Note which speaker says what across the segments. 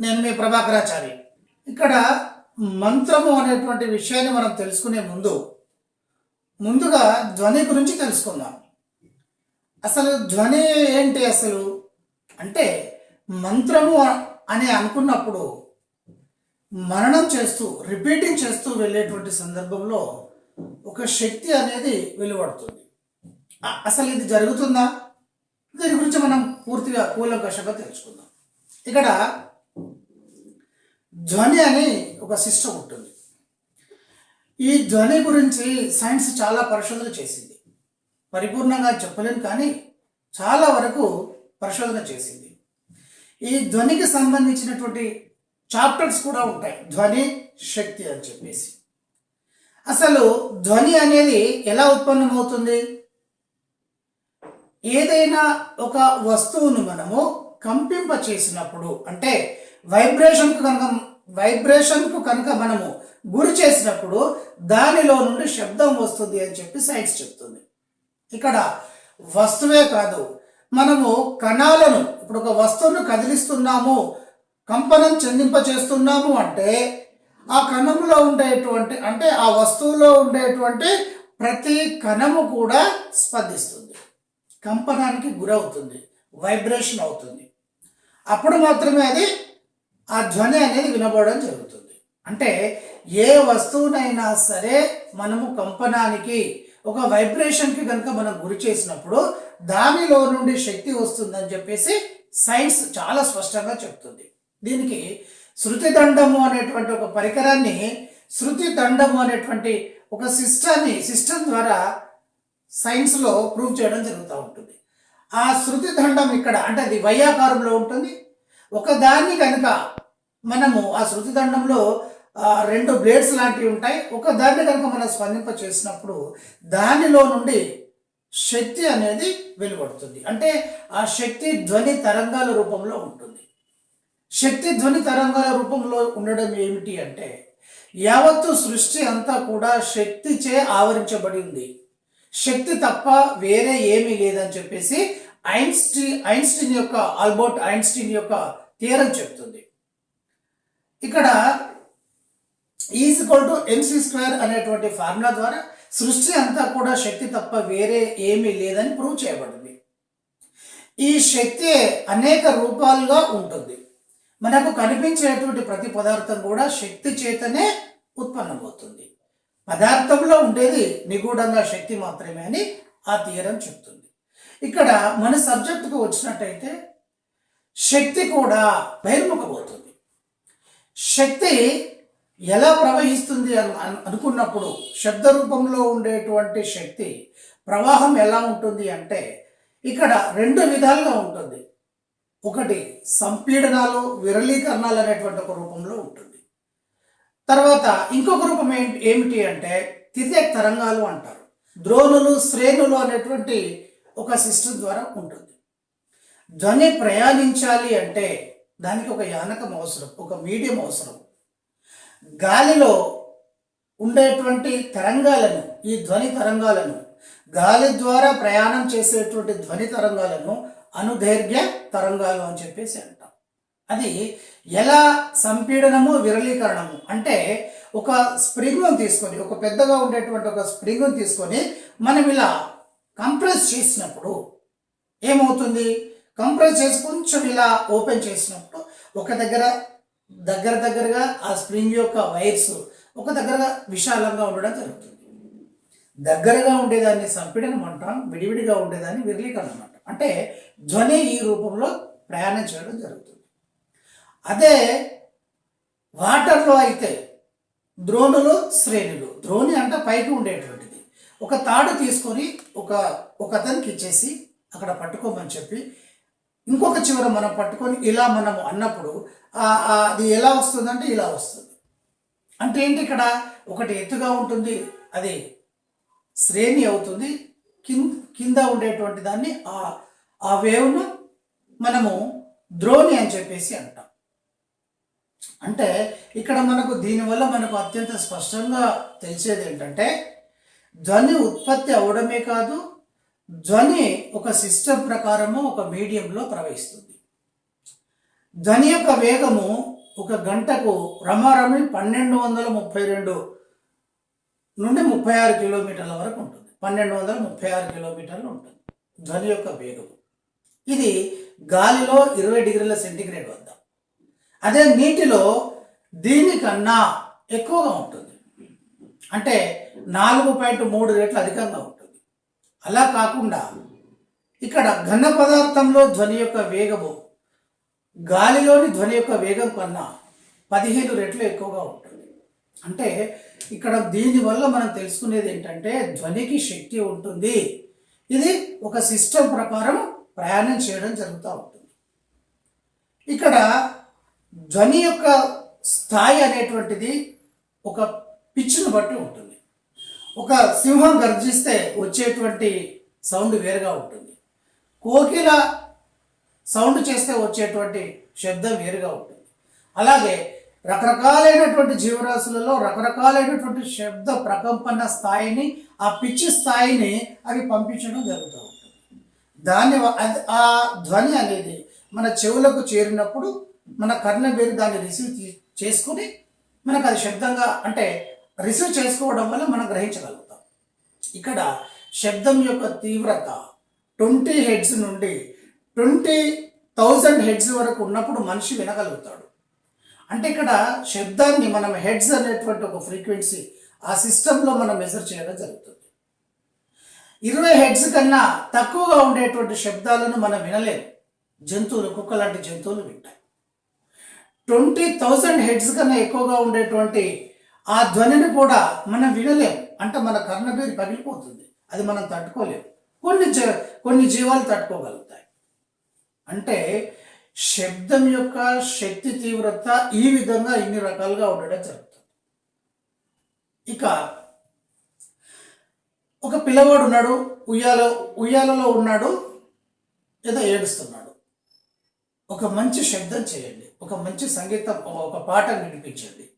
Speaker 1: నేను మీ ప్రభాకరాచారి. ఇక్కడ మంత్రము అనేటువంటి విషయాన్ని మనం తెలుసుకునే ముందు ముందుగా ధ్వని గురించి తెలుసుకుందాం. అసలు ధ్వని ఏంటి అసలు? అంటే మంత్రము అని అనుకున్నప్పుడు మరణం చేస్తూ రిపీటింగ్ చేస్తూ వెళ్ళేటువంటి సందర్భంలో ఒక శక్తి అనేది వెలువడుతుంది. అసలు ఇది జరుగుతుందా? దీని గురించి మనం పూర్తిగా కూలంకషంగా తెలుసుకుందాం. ఇక్కడ ధ్వని అని ఒక సిస్టమ్ ఉంటుంది. ఈ ధ్వని గురించి సైన్స్ చాలా పరిశోధన చేసింది. పరిపూర్ణంగా చెప్పలేను కానీ చాలా వరకు పరిశోధన చేసింది. ఈ ధ్వనికి సంబంధించినటువంటి చాప్టర్స్ కూడా ఉంటాయి. ధ్వని శక్తి అని చెప్పేసి. అసలు ధ్వని అనేది ఎలా ఉత్పన్నమవుతుంది? ఏదైనా ఒక వస్తువును మనము కంపింప చేసినప్పుడు అంటే వైబ్రేషన్కు కనుక వైబ్రేషన్కు కనుక మనము గురి చేసినప్పుడు దానిలో నుండి శబ్దం వస్తుంది అని చెప్పి సైన్స్ చెప్తుంది. ఇక్కడ వస్తువే కాదు మనము కణాలను ఇప్పుడు ఒక వస్తువును కదిలిస్తున్నాము కంపనం చెందింప చేస్తున్నాము అంటే ఆ కణంలో ఉండేటువంటి అంటే ఆ వస్తువులో ఉండేటువంటి ప్రతి కణము కూడా స్పందిస్తుంది. కంపనానికి గురవుతుంది వైబ్రేషన్ అవుతుంది. అప్పుడు మాత్రమే అది ఆ ధ్వని అనేది వినబడడం జరుగుతుంది. అంటే ఏ వస్తువునైనా సరే మనము కంపనానికి ఒక వైబ్రేషన్కి కనుక మనం గురి చేసినప్పుడు దానిలో నుండి శక్తి వస్తుందని చెప్పేసి సైన్స్ చాలా స్పష్టంగా చెప్తుంది. దీనికి శృతి దండము అనేటువంటి ఒక పరికరాన్ని శృతి దండము అనేటువంటి ఒక సిస్టాన్ని సిస్టమ్ ద్వారా సైన్స్లో ప్రూవ్ చేయడం జరుగుతూ ఉంటుంది. ఆ శృతి దండం ఇక్కడ అంటే అది వైయాకారంలో ఉంటుంది. ఒకదాన్ని కనుక మనము ఆ శృతి దండంలో రెండు బ్లేడ్స్ లాంటివి ఉంటాయి. ఒక దాన్ని కనుక మనం స్పందింప చేసినప్పుడు దానిలో నుండి శక్తి అనేది వెలువడుతుంది. అంటే ఆ శక్తి ధ్వని తరంగాల రూపంలో ఉంటుంది. శక్తి ధ్వని తరంగాల రూపంలో ఉండడం ఏమిటి అంటే యావత్తు సృష్టి అంతా కూడా శక్తిచే ఆవరించబడి ఉంది శక్తి తప్ప వేరే ఏమీ లేదని చెప్పేసి ఐన్స్టీ ఐన్స్టీన్ యొక్క ఆల్బర్ట్ ఐన్స్టీన్ యొక్క తీరం చెప్తుంది. ఇక్కడ ఈజ్వల్ టు ఎంసీ స్క్వేర్ అనేటువంటి ఫార్ములా ద్వారా సృష్టి అంతా కూడా శక్తి తప్ప వేరే ఏమీ లేదని ప్రూవ్ చేయబడింది. ఈ శక్తి అనేక రూపాలుగా ఉంటుంది. మనకు కనిపించేటువంటి ప్రతి పదార్థం కూడా శక్తి చేతనే ఉత్పన్నమవుతుంది. పదార్థంలో ఉండేది నిగూఢంగా శక్తి మాత్రమే అని ఆ థియరం చెప్తుంది. ఇక్కడ మన సబ్జెక్టుకు వచ్చినట్టయితే శక్తి కూడా బహిర్ముఖమవుతుంది. శక్తి ఎలా ప్రవహిస్తుంది అని అనుకున్నప్పుడు శబ్ద రూపంలో ఉండేటువంటి శక్తి ప్రవాహం ఎలా ఉంటుంది అంటే ఇక్కడ రెండు విధాలుగా ఉంటుంది. ఒకటి సంపీడనాలు విరళీకరణాలు అనేటువంటి ఒక రూపంలో ఉంటుంది. తర్వాత ఇంకొక రూపం ఏంటి ఏమిటి అంటే తిరిగే తరంగాలు అంటారు. ద్రోణులు శ్రేణులు అనేటువంటి ఒక సిస్టమ్ ద్వారా ఉంటుంది. ధ్వని ప్రయాణించాలి అంటే దానికి ఒక యానకం అవసరం ఒక మీడియం అవసరం. గాలిలో ఉండేటువంటి తరంగాలను ఈ ధ్వని తరంగాలను గాలి ద్వారా ప్రయాణం చేసేటువంటి ధ్వని తరంగాలను అనుదైర్ఘ్య తరంగాలు అని చెప్పేసి అంటాం. అది ఎలా సంపీడనము విరళీకరణము? అంటే ఒక స్ప్రింగ్ను తీసుకొని ఒక పెద్దగా ఉండేటువంటి ఒక స్ప్రింగ్ను తీసుకొని మనం ఇలా కంప్రెస్ చేసినప్పుడు ఏమవుతుంది? కంప్రెస్ చేసి కొంచెం ఇలా ఓపెన్ చేసినప్పుడు ఒక దగ్గర దగ్గర దగ్గరగా ఆ స్ప్రింగ్ యొక్క వైర్స్ ఒక దగ్గరగా విశాలంగా ఉండడం జరుగుతుంది. దగ్గరగా ఉండేదాన్ని సంపీడనం అంటాం విడివిడిగా ఉండేదాన్ని విరళీకరణం అంటాం. అంటే ధ్వని ఈ రూపంలో ప్రయాణం చేయడం జరుగుతుంది. అదే వాటర్లో అయితే ద్రోణులు శ్రేణులు ద్రోణి అంటే పైకి ఉండేటువంటిది. ఒక తాడు తీసుకొని ఒక ఒక అతనికి ఇచ్చేసి అక్కడ పట్టుకోమని చెప్పి ఇంకొక చివర మనం పట్టుకొని ఇలా మనం అన్నప్పుడు అది ఎలా వస్తుందంటే ఇలా వస్తుంది. అంటే ఏంటి ఇక్కడ? ఒకటి ఎత్తుగా ఉంటుంది అది శ్రేణి అవుతుంది. కింద కింద ఉండేటువంటి దాన్ని ఆ ఆ వేవ్ను మనము ద్రోణి అని చెప్పేసి అంటాం. అంటే ఇక్కడ మనకు దీనివల్ల మనకు అత్యంత స్పష్టంగా తెలిసేది ఏంటంటే ధ్వని ఉత్పత్తి అవడమే కాదు ధ్వని ఒక సిస్టమ్ ప్రకారము ఒక మీడియంలో ప్రవహిస్తుంది. ధ్వని యొక్క వేగము ఒక గంటకు రమారమి పన్నెండు వందల ముప్పై రెండు నుండి ముప్పై ఆరు కిలోమీటర్ల వరకు ఉంటుంది. పన్నెండు వందల ముప్పై ఆరు కిలోమీటర్లు ఉంటుంది ధ్వని యొక్క వేగము. ఇది గాలిలో ఇరవై డిగ్రీల సెంటీగ్రేడ్ వద్ద. అదే నీటిలో దీనికన్నా ఎక్కువగా ఉంటుంది. అంటే నాలుగు పాయింట్ మూడు రెట్లు అధికంగా ఉంటుంది. అలా కాకుండా ఇక్కడ ఘన పదార్థంలో ధ్వని యొక్క వేగము గాలిలోని ధ్వని యొక్క వేగం కన్నా పదిహేను రెట్లు ఎక్కువగా ఉంటుంది. అంటే ఇక్కడ దీనివల్ల మనం తెలుసుకునేది ఏంటంటే ధ్వనికి శక్తి ఉంటుంది. ఇది ఒక సిస్టమ్ ప్రకారం ప్రయాణం చేయడం జరుగుతూ ఉంటుంది. ఇక్కడ ధ్వని యొక్క స్థాయి అనేటువంటిది ఒక పిచ్చును బట్టి ఉంటుంది. ఒక సింహం గర్జిస్తే వచ్చేటువంటి సౌండ్ వేరుగా ఉంటుంది. కోకిల సౌండ్ చేస్తే వచ్చేటువంటి శబ్దం వేరుగా ఉంటుంది. అలాగే రకరకాలైనటువంటి జీవరాశులలో రకరకాలైనటువంటి శబ్ద ప్రకంపన స్థాయిని ఆ పిచ్చి స్థాయిని అవి పంపించడం జరుగుతూ ఉంటుంది. దాన్ని ఆ ధ్వని అనేది మన చెవులకు చేరినప్పుడు మన కర్ణ వేరు దాన్ని రిసీవ్ చేసుకుని మనకు అది శబ్దంగా అంటే రిసీవ్ చేసుకోవడం వల్ల మనం గ్రహించగలుగుతాం. ఇక్కడ శబ్దం యొక్క తీవ్రత ట్వంటీ హెడ్స్ నుండి ట్వంటీ థౌజండ్ హెడ్స్ వరకు ఉన్నప్పుడు మనిషి వినగలుగుతాడు. అంటే ఇక్కడ శబ్దాన్ని మనం హెడ్స్ అనేటువంటి ఒక ఫ్రీక్వెన్సీ ఆ సిస్టంలో మనం మెజర్ చేయడం జరుగుతుంది. ఇరవై హెడ్స్ కన్నా తక్కువగా ఉండేటువంటి శబ్దాలను మనం వినలేము జంతువులు కుక్క లాంటి జంతువులు వింటాయి. ట్వంటీ థౌజండ్ హెడ్స్ కన్నా ఎక్కువగా ఉండేటువంటి ఆ ధ్వనిని కూడా మనం వినలేం. అంటే మన కర్ణబేరి పగిలిపోతుంది. అది మనం తట్టుకోలేం. కొన్ని కొన్ని జీవాలు తట్టుకోగలుగుతాయి. అంటే శబ్దం యొక్క శక్తి తీవ్రత ఈ విధంగా ఇన్ని రకాలుగా ఉండడం జరుగుతుంది. ఇక ఒక పిల్లవాడు ఉన్నాడు ఉయ్యాల ఉయ్యాలలో ఉన్నాడు ఏదో ఏడుస్తున్నాడు. ఒక మంచి శబ్దం చేయండి. ఒక మంచి సంగీతం ఒక పాట వినిపించండి.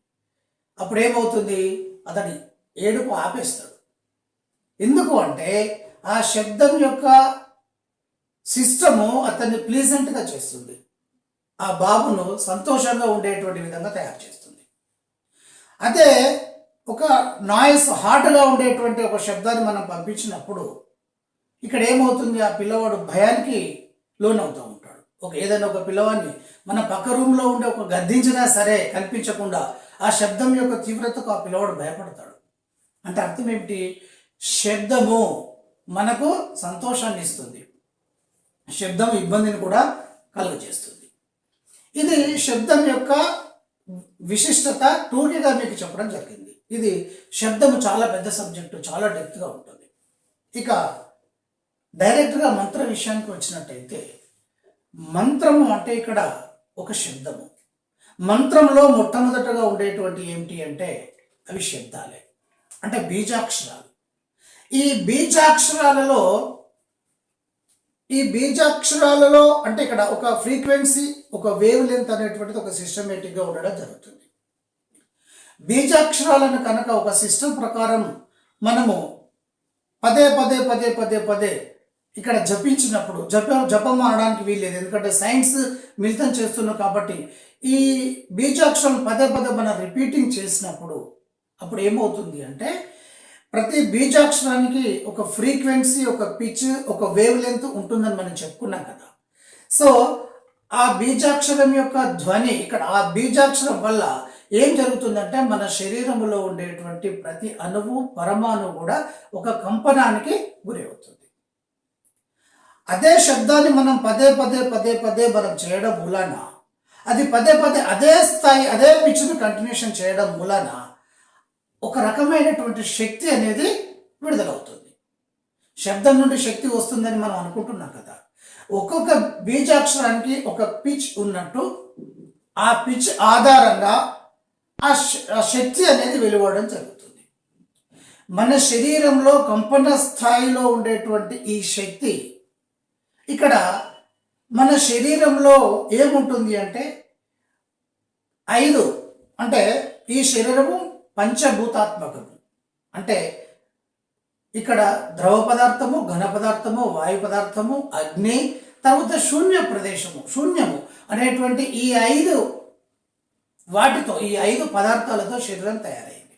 Speaker 1: అప్పుడేమవుతుంది? అతని ఏడుపు ఆపేస్తాడు. ఎందుకు అంటే ఆ శబ్దం యొక్క సిస్టము అతన్ని ప్లీజెంట్గా చేస్తుంది. ఆ బాబును సంతోషంగా ఉండేటువంటి విధంగా తయారు చేస్తుంది. అదే ఒక నాయిస్ హార్డ్గా ఉండేటువంటి ఒక శబ్దాన్ని మనం పంపించినప్పుడు ఇక్కడ ఏమవుతుంది ఆ పిల్లవాడు భయానికి లోనవుతూ ఒక ఏదైనా ఒక పిల్లవాడిని మన పక్క రూమ్లో ఉండే ఒక గద్దించినా సరే కనిపించకుండా ఆ శబ్దం యొక్క తీవ్రతకు ఆ పిల్లవాడు భయపడతాడు. అంటే అర్థం ఏమిటి? శబ్దము మనకు సంతోషాన్ని ఇస్తుంది. శబ్దం ఇబ్బందిని కూడా కలుగజేస్తుంది. ఇది శబ్దం యొక్క విశిష్టత టూకీగా మీకు చెప్పడం జరిగింది. ఇది శబ్దము చాలా పెద్ద సబ్జెక్టు చాలా డెప్త్గా ఉంటుంది. ఇక డైరెక్ట్గా మంత్ర విషయానికి వచ్చినట్టయితే మంత్రము అంటే ఇక్కడ ఒక శబ్దము. మంత్రంలో మొట్టమొదటగా ఉండేటువంటి ఏమిటి అంటే అవి శబ్దాలే. అంటే బీజాక్షరాలు. ఈ బీజాక్షరాలలో ఈ బీజాక్షరాలలో అంటే ఇక్కడ ఒక ఫ్రీక్వెన్సీ ఒక వేవ్ లెంత్ అనేటువంటిది ఒక సిస్టమేటిక్గా ఉండడం జరుగుతుంది. బీజాక్షరాలను కనుక ఒక సిస్టమ్ ప్రకారం మనము పదే పదే పదే పదే పదే ఇక్కడ జపించినప్పుడు జపం జపం అనడానికి వీల్లేదు ఎందుకంటే సైన్స్ మిళితం చేస్తున్నాం కాబట్టి ఈ బీజాక్షరం పదే పదే మనం రిపీటింగ్ చేసినప్పుడు అప్పుడు ఏమవుతుంది అంటే ప్రతి బీజాక్షరానికి ఒక ఫ్రీక్వెన్సీ ఒక పిచ్ ఒక వేవ్ లెంత్ ఉంటుందని మనం చెప్పుకున్నాం కదా. సో ఆ బీజాక్షరం యొక్క ధ్వని ఇక్కడ ఆ బీజాక్షరం వల్ల ఏం జరుగుతుందంటే మన శరీరంలో ఉండేటువంటి ప్రతి అణువు పరమాణువు కూడా ఒక కంపనానికి గురి అవుతుంది అదే శబ్దాన్ని మనం పదే పదే పదే పదే మనం చేయడం మూలాన? అది పదే పదే అదే స్థాయి అదే పిచ్ను కంటిన్యూషన్ చేయడం మూలాన? ఒక రకమైనటువంటి శక్తి అనేది విడుదలవుతుంది. శబ్దం నుండి శక్తి వస్తుందని మనం అనుకుంటున్నాం కదా. ఒక్కొక్క బీజాక్షరానికి ఒక పిచ్ ఉన్నట్టు ఆ పిచ్ ఆధారంగా ఆ ఆ శక్తి అనేది వెలువడడం జరుగుతుంది. మన శరీరంలో కంపన స్థాయిలో ఉండేటువంటి ఈ శక్తి ఇక్కడ మన శరీరంలో ఏముంటుంది అంటే ఐదు అంటే ఈ శరీరము పంచభూతాత్మకము. అంటే ఇక్కడ ద్రవ పదార్థము ఘన పదార్థము వాయు పదార్థము అగ్ని తర్వాత శూన్య ప్రదేశము శూన్యము అనేటువంటి ఈ ఐదు వాటితో ఈ ఐదు పదార్థాలతో శరీరం తయారైంది.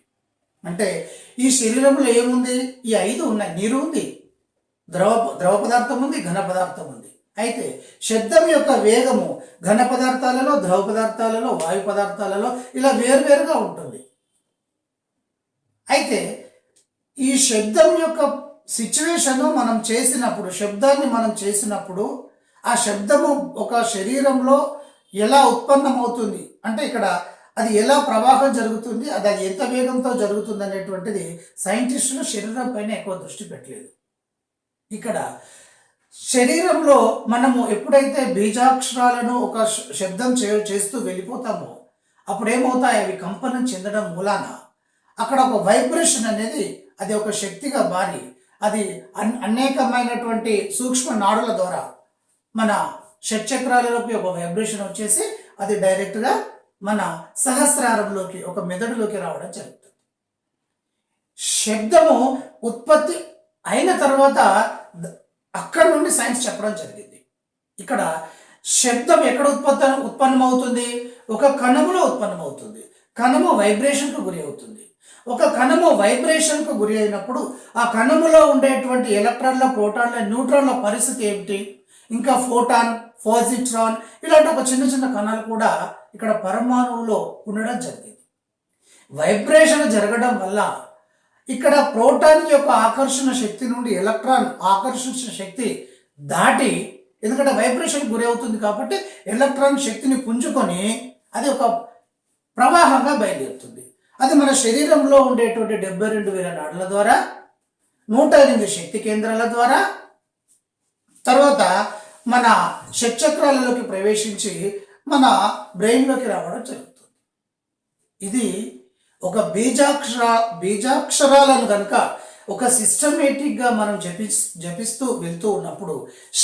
Speaker 1: అంటే ఈ శరీరంలో ఏముంది? ఈ ఐదు ఉన్నాయి. నీరు ఉంది. ద్రవ ద్రవ పదార్థం ఉంది ఘన పదార్థం ఉంది. అయితే శబ్దం యొక్క వేగము ఘన పదార్థాలలో ద్రవ పదార్థాలలో వాయు పదార్థాలలో ఇలా వేరువేరుగా ఉంటుంది. అయితే ఈ శబ్దం యొక్క సిచ్యువేషన్ మనం చేసినప్పుడు శబ్దాన్ని మనం చేసినప్పుడు ఆ శబ్దము ఒక శరీరంలో ఎలా ఉత్పన్నమవుతుంది? అంటే ఇక్కడ అది ఎలా ప్రవాహం జరుగుతుంది అది అది ఎంత వేగంతో జరుగుతుంది అనేటువంటిది సైంటిస్టులు శరీరం పైన ఎక్కువ దృష్టి పెట్టలేదు. ఇక్కడ శరీరంలో మనము ఎప్పుడైతే బీజాక్షరాలను ఒక శబ్దం చే చేస్తూ వెళ్ళిపోతామో అప్పుడు ఏమవుతాయి అవి కంపనం చెందడం మూలాన. అక్కడ ఒక వైబ్రేషన్ అనేది అది ఒక శక్తిగా మారి అది అన్ అనేకమైనటువంటి సూక్ష్మ నాడుల ద్వారా మన షట్చక్రాలలోకి ఒక వైబ్రేషన్ వచ్చేసి అది డైరెక్ట్గా మన సహస్రారంలోకి ఒక మెదడులోకి రావడం జరుగుతుంది. శబ్దము ఉత్పత్తి అయిన తర్వాత అక్కడ నుండి సైన్స్ చెప్పడం జరిగింది. ఇక్కడ శబ్దం ఎక్కడ ఉత్పత్తి ఉత్పన్నమవుతుంది? ఒక కణములో ఉత్పన్నమవుతుంది. కణము వైబ్రేషన్కు గురి అవుతుంది. ఒక కణము వైబ్రేషన్కు గురి అయినప్పుడు ఆ కణములో ఉండేటువంటి ఎలక్ట్రాన్ల ప్రోటాన్ల న్యూట్రాన్ల పరిస్థితి ఏమిటి? ఇంకా ఫోటాన్ ఫాజిట్రాన్ ఇలాంటి ఒక చిన్న చిన్న కణాలు కూడా ఇక్కడ పరమాణువులో ఉండడం జరిగింది. వైబ్రేషన్ జరగడం వల్ల ఇక్కడ ప్రోటాన్ యొక్క ఆకర్షణ శక్తి నుండి ఎలక్ట్రాన్ ఆకర్షించిన శక్తి దాటి ఎందుకంటే వైబ్రేషన్ గురి అవుతుంది కాబట్టి ఎలక్ట్రాన్ శక్తిని పుంజుకొని అది ఒక ప్రవాహంగా బయలుదేరుతుంది. అది మన శరీరంలో ఉండేటువంటి డెబ్బై రెండు వేల నాడుల ద్వారా నూట ఎనిమిది శక్తి కేంద్రాల ద్వారా తర్వాత మన షట్చక్రాలలోకి ప్రవేశించి మన బ్రెయిన్లోకి రావడం జరుగుతుంది. ఇది ఒక బీజాక్షర బీజాక్షరాలను కనుక ఒక సిస్టమేటిక్గా మనం జపి జపిస్తూ వెళ్తూ ఉన్నప్పుడు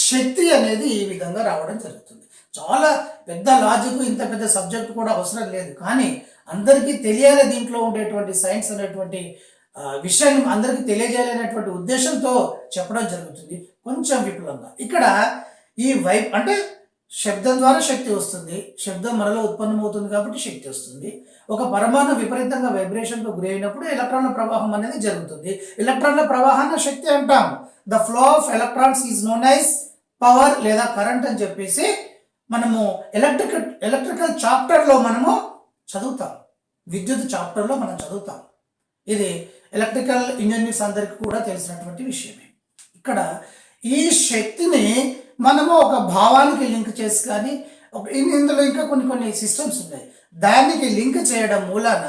Speaker 1: శక్తి అనేది ఈ విధంగా రావడం జరుగుతుంది. చాలా పెద్ద లాజిక్ ఇంత పెద్ద సబ్జెక్ట్ కూడా అవసరం లేదు. కానీ అందరికీ తెలియాలి దీంట్లో ఉండేటువంటి సైన్స్ అనేటువంటి విషయాన్ని అందరికీ తెలియజేయాలనేటువంటి ఉద్దేశంతో చెప్పడం జరుగుతుంది. కొంచెం విపులంగా. ఇక్కడ ఈ వైప్ అంటే శబ్దం ద్వారా శక్తి వస్తుంది. శబ్దం మనలో ఉత్పన్నమవుతుంది కాబట్టి శక్తి వస్తుంది. ఒక పరమాణు విపరీతంగా వైబ్రేషన్కు గురి అయినప్పుడు ఎలక్ట్రాన్ల ప్రవాహం అనేది జరుగుతుంది. ఎలక్ట్రాన్ల ప్రవాహాన్ని శక్తి అంటాం. The flow of electrons is known as power లేదా కరెంట్ అని చెప్పేసి మనము ఎలక్ట్రిక్ ఎలక్ట్రికల్ చాప్టర్లో మనము చదువుతాం. విద్యుత్ చాప్టర్లో మనం చదువుతాం. ఇది ఎలక్ట్రికల్ ఇంజనీర్స్ అందరికీ కూడా తెలిసినటువంటి విషయమే. ఇక్కడ ఈ శక్తిని మనము ఒక భావానికి లింక్ చేసి కానీ ఒక ఇందులో ఇంకా కొన్ని కొన్ని సిస్టమ్స్ ఉన్నాయి. దానికి లింక్ చేయడం మూలాన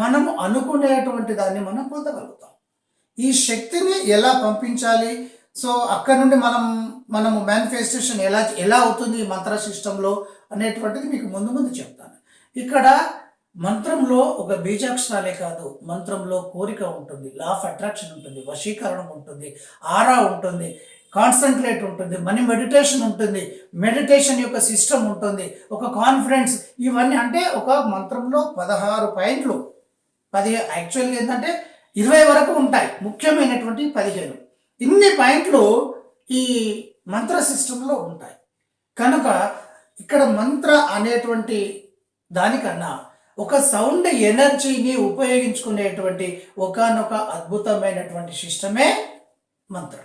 Speaker 1: మనము అనుకునేటువంటి దాన్ని మనం పొందగలుగుతాం. ఈ శక్తిని ఎలా పంపించాలి? సో అక్కడ నుండి మనం మనము మేనిఫెస్టేషన్ ఎలా ఎలా అవుతుంది ఈ మంత్ర సిస్టంలో అనేటువంటిది మీకు ముందు ముందు చెప్తాను. ఇక్కడ మంత్రంలో ఒక బీజాక్షరాలే కాదు మంత్రంలో కోరిక ఉంటుంది లా ఆఫ్ అట్రాక్షన్ ఉంటుంది వశీకరణం ఉంటుంది ఆరా ఉంటుంది కాన్సన్ట్రేట్ ఉంటుంది మనీ మెడిటేషన్ ఉంటుంది మెడిటేషన్ యొక్క సిస్టమ్ ఉంటుంది ఒక కాన్ఫిడెన్స్ ఇవన్నీ అంటే ఒక మంత్రంలో పదహారు పాయింట్లు. పది యాక్చువల్గా ఏంటంటే ఇరవై వరకు ఉంటాయి ముఖ్యమైనటువంటి పదిహేను. ఇన్ని పాయింట్లు ఈ మంత్ర సిస్టంలో ఉంటాయి. కనుక ఇక్కడ మంత్ర అనేటువంటి దానికన్నా ఒక సౌండ్ ఎనర్జీని ఉపయోగించుకునేటువంటి ఒకానొక అద్భుతమైనటువంటి సిస్టమే మంత్రం.